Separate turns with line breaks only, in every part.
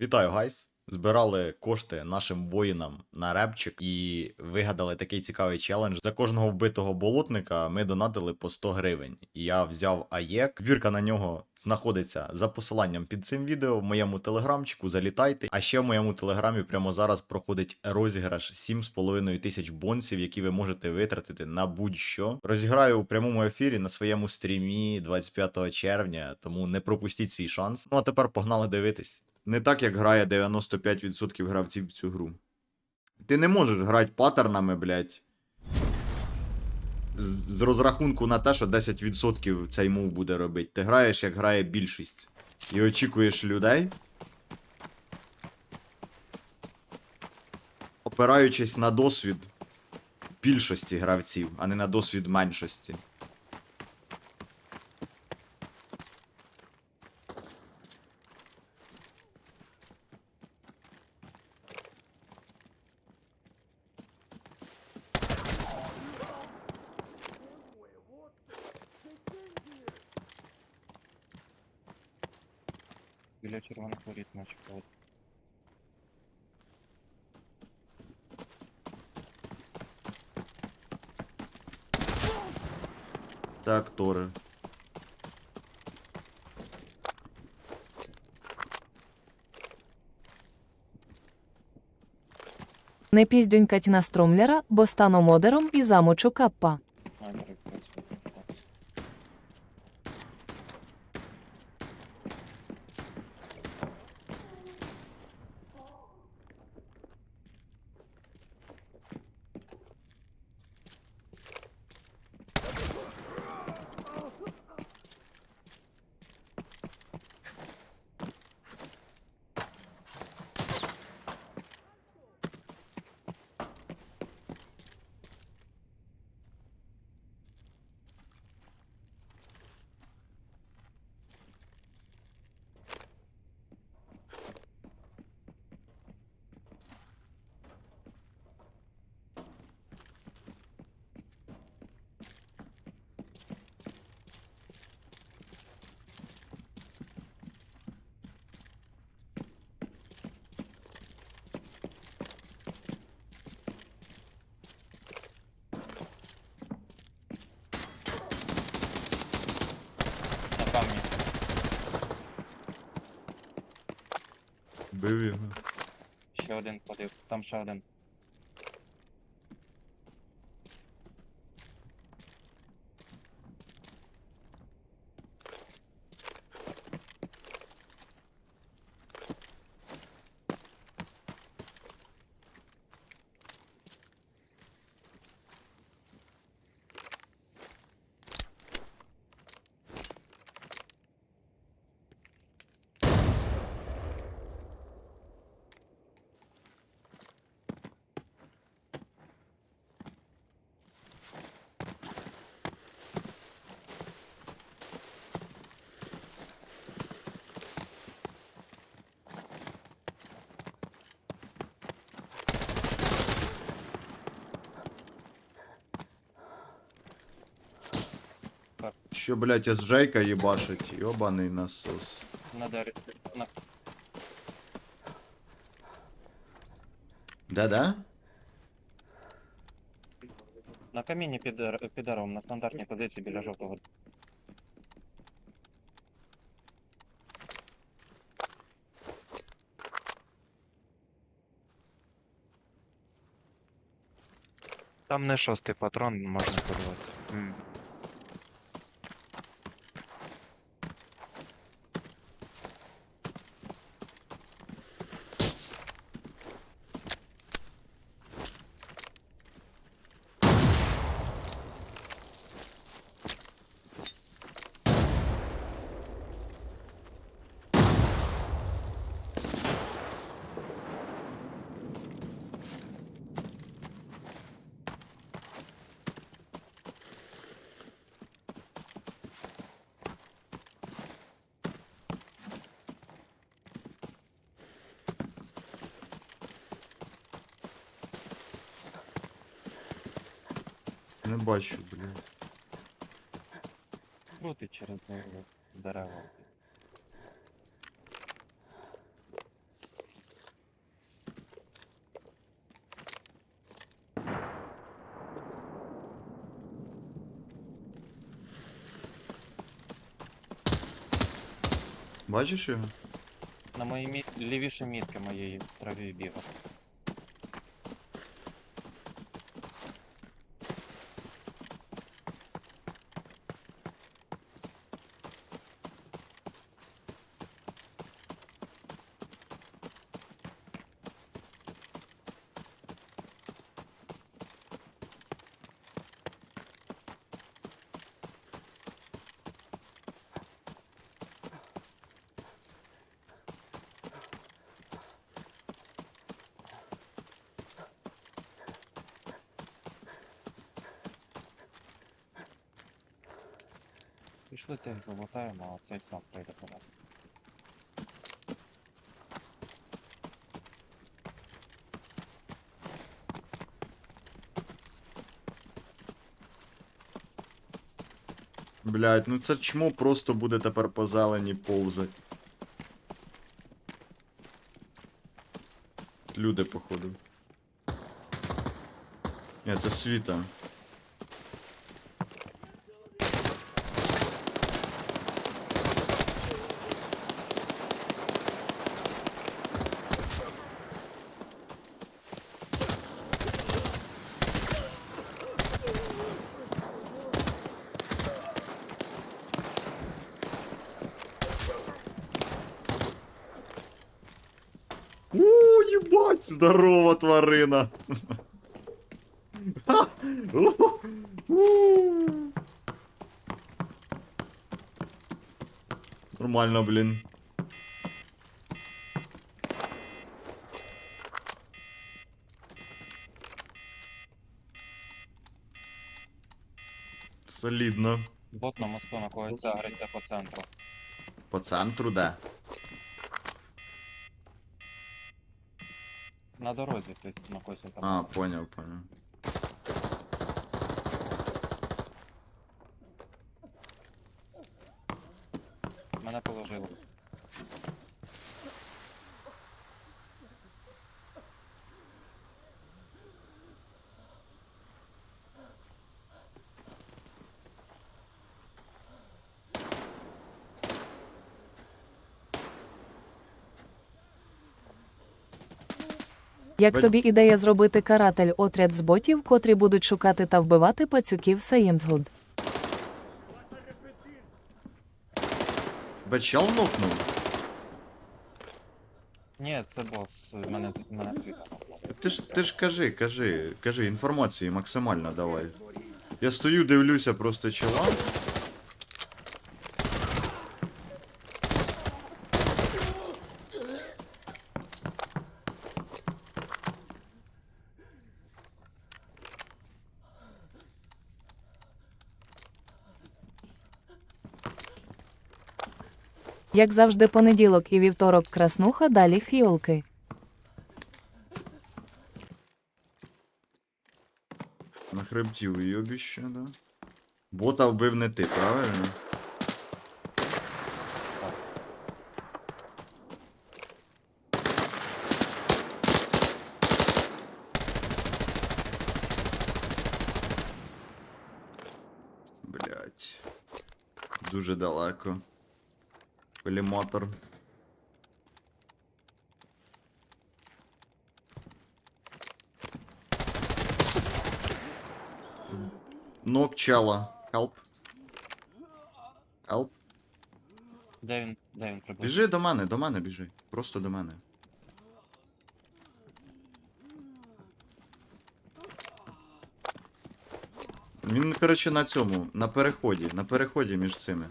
Вітаю, гайс! Збирали кошти нашим воїнам на репчик і вигадали такий цікавий челендж. За кожного вбитого болотника ми донатили по 100 гривень. І я взяв АЄК. Збірка на нього знаходиться за посиланням під цим відео в моєму телеграмчику. Залітайте. А ще в моєму телеграмі прямо зараз проходить розіграш 7,5 тисяч бонсів, які ви можете витратити на будь-що. Розіграю у прямому ефірі на своєму стрімі 25 червня, тому не пропустіть свій шанс. Ну а тепер погнали дивитись. Не так, як грає 95% гравців в цю гру. Ти не можеш грати паттернами, блядь. З, розрахунку на те, що 10% цей мув буде робити. Ти граєш, як грає більшість. І очікуєш людей. Опираючись на досвід більшості гравців, а не на досвід меншості.
Біля червоних воріт начебто. от.
Це актори.
Не піздюнькать на струмлера, бо стану модером і замочу каппа.
Камери працюють. так. На камні.
Бив його.
Ще один ходив. Там ще один.
Що, блядь, СЖ-ка їбашить, йобаний насос.
На дері. На...
Де-де?
На камінні під, р- під аром, на стандартній позиції біля жовтого.
Там не шостий патрон можна порвати.
не бачу, блін.
Крути через землю дерева.
Бачиш його?
На моей мі... лівіше моей траве в. Пішли тих залутаємо, а цей сам прийде по нас.
Блять, ну це чмо просто буде тепер по зелені повзати. Люди, походу. Ні, це світа. У, ебать, здорова тварина. Нормально, блін. Солідно.
Бот на мосту на когось по центру.
По центру де?
На дорозі, есть на косі там.
А, понял, понял.
Мене положило.
Як тобі ідея зробити каратель отряд з ботів, котрі будуть шукати та вбивати пацюків Саємзгуд?
Бачал нокнув?
Ні, це бос, мене, з- мене світа.
Ти ж, ти ж кажи, кажи, кажи, інформації максимально давай. Я стою, дивлюся просто чела.
Як завжди, понеділок і вівторок краснуха, далі фіолки.
На хребті уйобіще, да. Бота вбив не ти, правильно? Блять. Дуже далеко. Коліматор. Нок чела. Help. Help.
Де він, де він приблизно?
Біжи до мене, до мене біжи. Просто до мене. Він, коротше, на цьому, на переході, на переході між цими.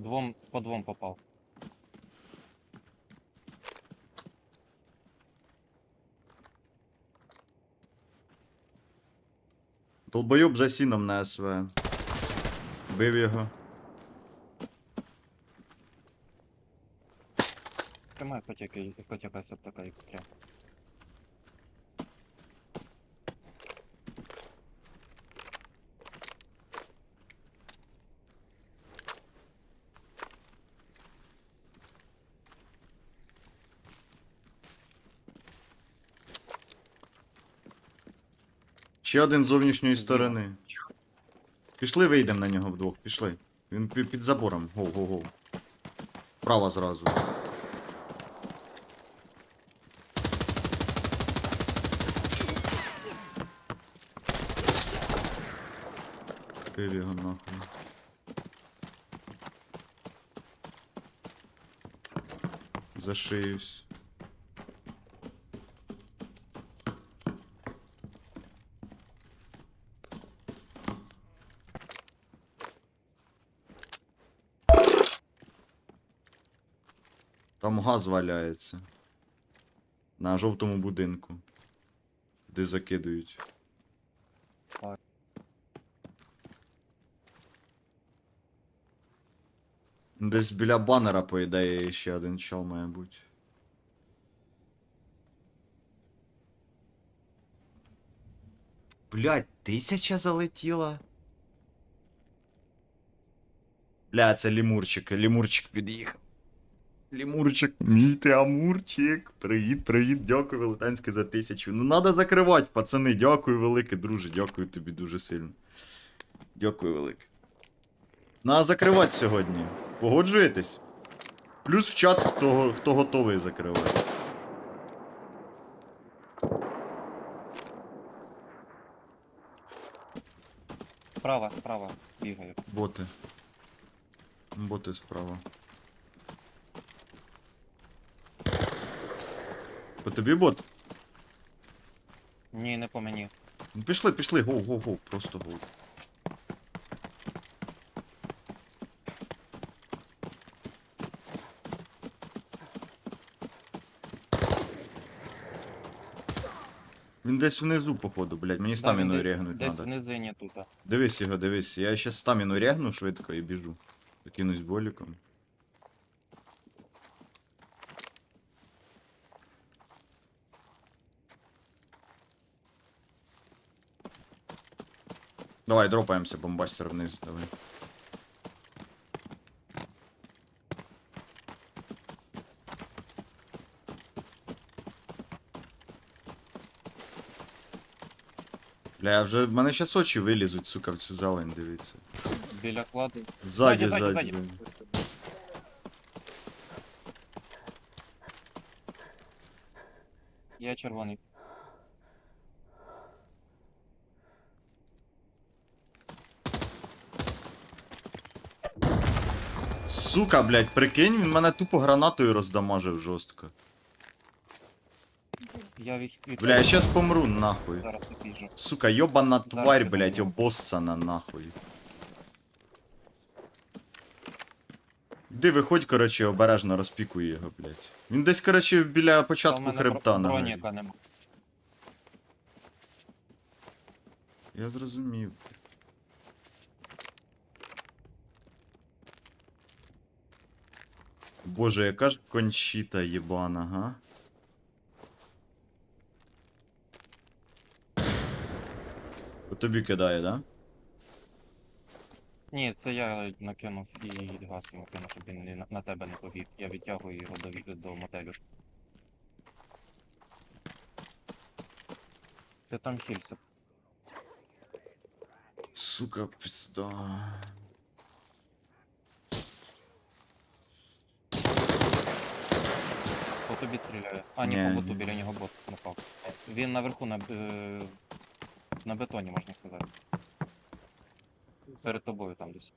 Двом, по двом попал.
Долбоюб за сіном на СВ. Бив його.
Тримай хоч якийсь, хоч якась аптека.
Ще один з зовнішньої сторони. Пішли, вийдемо на нього вдвох, пішли. Він під забором. Гоу, гоу, гоу. Право зразу. Пив його нахуй. Зашиюсь. Там газ валяється. На жовтому будинку. Де закидують. Десь біля банера, по ідеї, ще один чел має бути. Блять, тисяча залетіла. Бля, це лімурчик, лімурчик під'їхав. Лімурчик, мій ти амурчик. Привіт, привіт, дякую велетенське за тисячу. Ну надо закривати, пацани. Дякую велике, друже, дякую тобі дуже сильно. Дякую велике. Надо закривати сьогодні. Погоджуєтесь? Плюс в чат, хто, хто готовий закривати.
Справа, справа бігаю.
Боти. Боти справа. По тобі бот?
Ні, не по мені.
Ну, Пішли, пішли, гоу, гоу, гоу, просто гоу. Він десь внизу, походу, блядь, мені стаміну
він
регнуть
Десь
надо.
низині тут.
Дивись його, дивись. Я ще стаміну регну швидко і біжу. Докинусь боліком. Давай, дропаємося, бомбастер вниз, давай. Бля, я вже в мене щас очі вилізуть, сука, в цю зелень, дивіться.
Біля кладу.
Ззаді, ззаді, ззаді.
Я червоний.
Сука, блядь, прикинь, він мене тупо гранатою роздамажив жорстко.
Я від... від...
Бля, я щас помру, нахуй.
Зараз обіжу.
Сука, йобана тварь, блядь, обоссана, нахуй. Іди виходь, короче, обережно розпікуй його, блядь. Він десь, короче, біля
Та в
початку
мене
хребта,
бро-
на.
броніка нема.
Я зрозумів. Боже, яка ж кончіта єбана, га? По тобі кидає, да?
Ні, це я накинув і газ йому кинув, щоб він на, на тебе не побіг. Я відтягую його до, ві- до мотелю. Ти там хілься.
Сука, пизда.
Тобі стріляє. А, ні,
Ні,
по боту
ні.
біля нього бот напав. Він наверху на, е, на бетоні, можна сказати. Перед тобою там десь.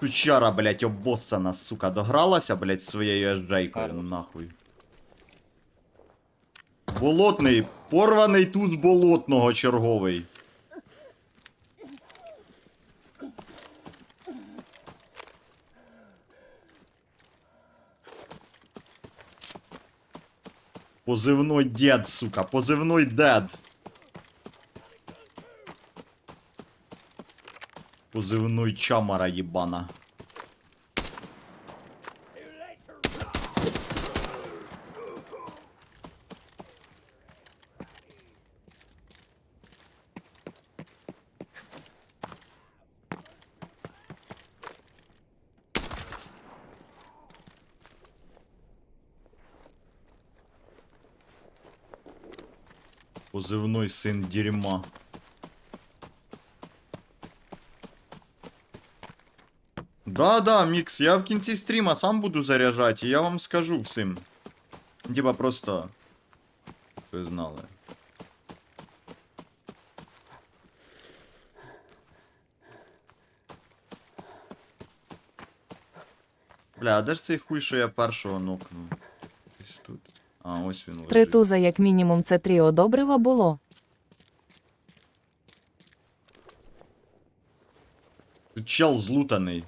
Сучара, блядь, обоссана, сука, догралася, блядь, з своєю ежейкою,
Хорош.
нахуй. Болотний, порваний туз болотного черговий. Позивной дед, сука, позивной дед. Позивной чамара єбана. Позивной син дерьма. Да, да, Мікс, я в кінці стріма сам буду заряджати, і я вам скажу всім. Типа просто. Ви знали. Бля, а де ж цей хуй, що я першого нокнув? А, ось він лежить.
Три туза, як мінімум, це тріо добрива було.
Тут чел злутаний.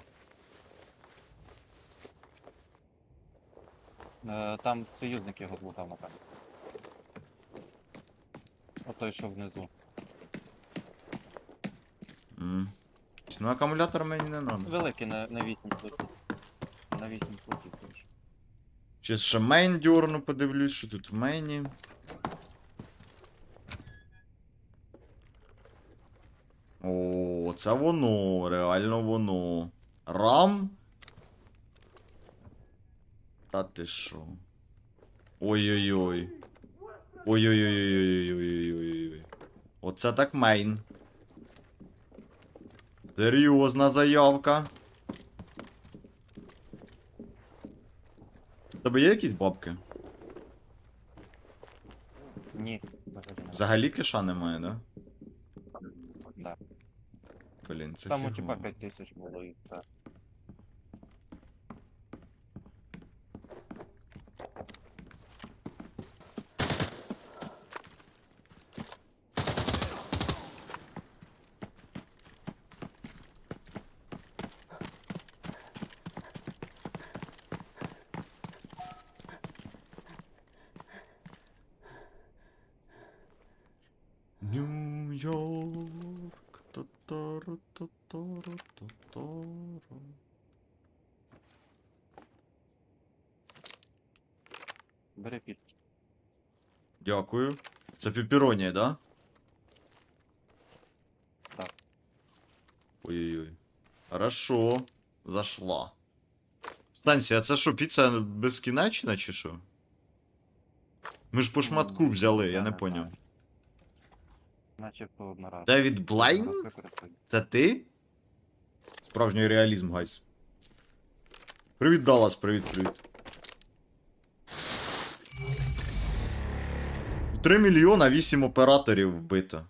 Е, Там союзник його злутав, напевно. Отой, що внизу.
М. Ну, акумулятор мені не надо.
Великий на, на 8 слотів. На 8 слотів
Щас ще мейн дюрну подивлюсь, що тут в мейні. О, це воно, реально воно. Рам? Та ти що? Ой-ой-ой. Ой-ой-ой-ой-ой-ой-ой-ой. Оце так мейн. Серйозна заявка. Тебе є якісь бабки?
Ні, взагалі немає.
Взагалі киша немає, да?
Да.
Блін, це
Там у
фігово.
типа 5 тисяч було і все.
Нью-Йорк. Та-тару, та-тару, та-тару.
Бери під.
Дякую. Це пеппероні, да?
Так.
Ой-ой-ой. Хорошо. Зашла. Станція, а це що, піца безкінечна чи що? Ми ж по шматку взяли, я не поняв.
Начебто одноразово.
Девід Блайн? Це ти? Справжній реалізм, гайс. Привіт, Даллас, привіт, привіт. 3 мільйона 8 операторів вбито.